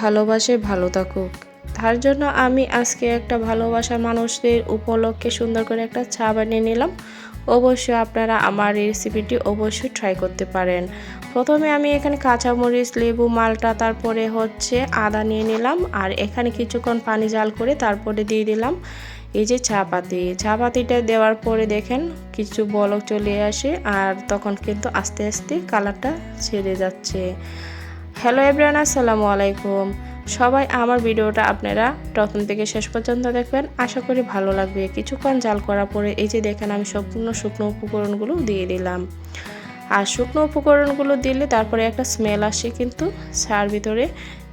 ভালোবাসে ভালো থাকুক। তার জন্য আমি আজকে একটা ভালোবাসা মানুষদের উপলক্ষে সুন্দর করে একটা চা বানিয়ে নিলাম। অবশ্যই আপনারা আমার এই রেসিপিটি অবশ্যই ট্রাই করতে পারেন। প্রথমে আমি এখানে কাঁচামরিচ, লেবু, মালটা, তারপরে হচ্ছে আদা নিয়ে নিলাম আর এখানে কিছুক্ষণ পানি জাল করে তারপরে দিয়ে দিলাম এই যে চা পাতি চা পাতিটা দেওয়ার পরে দেখেন কিছু বলক চলে আসে আর তখন কিন্তু আস্তে আস্তে কালারটা ছেড়ে যাচ্ছে। হ্যালো এভরিওয়ান আসসালামু আলাইকুম। সবাই আমার ভিডিওটা আপনারা প্রথম থেকে শেষ পর্যন্ত দেখবেন। আশা করি ভালো লাগবে। কিছুক্ষণ জাল করার পরে এই যে দেখেন আমি সম্পূর্ণ শুকনো উপকরণগুলো দিয়ে দিলাম। আর শুকনো উপকরণগুলো দিলে তারপরে একটা স্মেল আসে কিন্তু সার ভিতরে।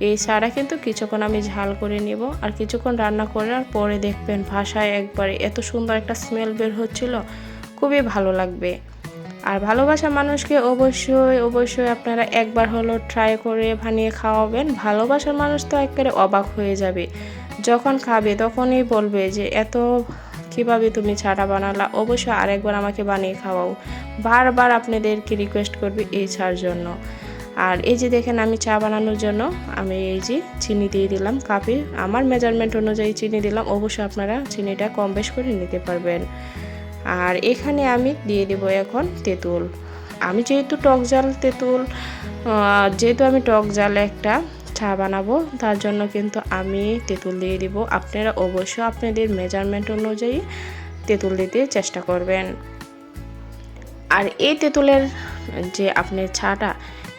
এই সারা কিন্তু কিছুক্ষণ আমি ঝাল করে নিব। আর কিছুক্ষণ রান্না করার পরে দেখবেন ভাষায় একবারে এত সুন্দর একটা স্মেল বের হচ্ছিল। খুবই ভালো লাগবে। আর ভালোবাসা মানুষকে অবশ্যই অবশ্যই আপনারা একবার হলো ট্রাই করে বানিয়ে খাওয়াবেন। ভালোবাসার মানুষ তো একেবারে অবাক হয়ে যাবে। যখন খাবে তখনই বলবে যে, এত কীভাবে তুমি ছাটা বানালা? অবশ্যই আরেকবার আমাকে বানিয়ে খাওয়াও। বারবার আপনাদেরকে রিকোয়েস্ট করবে এই ছাড় জন্য। আর এই যে দেখেন আমি চা বানানোর জন্য আমি এই যে চিনি দিয়ে দিলাম কাপে। আমার মেজারমেন্ট অনুযায়ী চিনি দিলাম। অবশ্যই আপনারা চিনিটা কম বেশ করে নিতে পারবেন। আর এখানে আমি দিয়ে দেব এখন তেঁতুল। আমি যেহেতু টক জাল তেঁতুল যেহেতু আমি টক জাল একটা চা বানাবো, তার জন্য কিন্তু আমি তেঁতুল দিয়ে দিব। আপনারা অবশ্যই আপনাদের মেজারমেন্ট অনুযায়ী তেঁতুল দিতে চেষ্টা করবেন। আর এই তেঁতুলের যে আপনার চাটা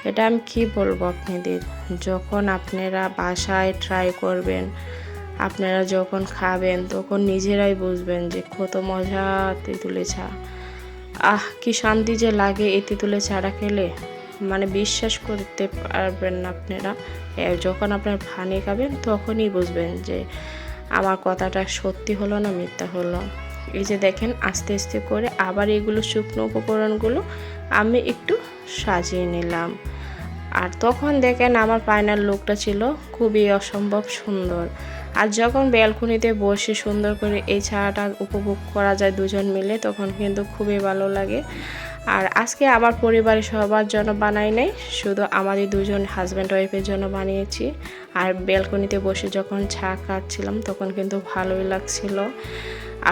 এটা আমি কি বলব আপনাদের? যখন আপনারা বাসায় ট্রাই করবেন আপনারা যখন খাবেন, তখন নিজেরাই বুঝবেন যে কত মজা তেঁতুলে চা আহ, কি শান্তি যে লাগে এই তেঁতুলে চাটা খেলে। মানে বিশ্বাস করতে পারবেন না আপনারা। যখন আপনার পানি খাবেন, তখনই বুঝবেন যে আমার কথাটা সত্যি হলো না মিথ্যা হলো। এই যে দেখেন, আস্তে আস্তে করে আবার এগুলো শুকনো উপকরণগুলো আমি একটু সাজিয়ে নিলাম। আর তখন দেখেন, আমার ফাইনাল লুকটা ছিল খুবই অসম্ভব সুন্দর। আর যখন ব্যালকনিতে বসে সুন্দর করে এই ছায়াটা উপভোগ করা যায় দুজন মিলে, তখন কিন্তু খুবই ভালো লাগে। আর আজকে আমার পরিবারের সবার জন্য বানাই নাই, শুধু আমাদের দুজন হাজব্যান্ড ওয়াইফের জন্য বানিয়েছি। আর ব্যালকনিতে বসে যখন ছা খাচ্ছিলাম, তখন কিন্তু ভালোই লাগছিল।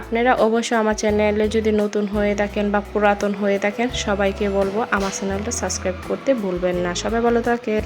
আপনারা অবশ্যই আমার চ্যানেলে যদি নতুন হয়ে থাকেন বা পুরাতন হয়ে থাকেন, সবাইকে বলব আমার চ্যানেলটা সাবস্ক্রাইব করতে ভুলবেন না। সবাই ভালো থাকে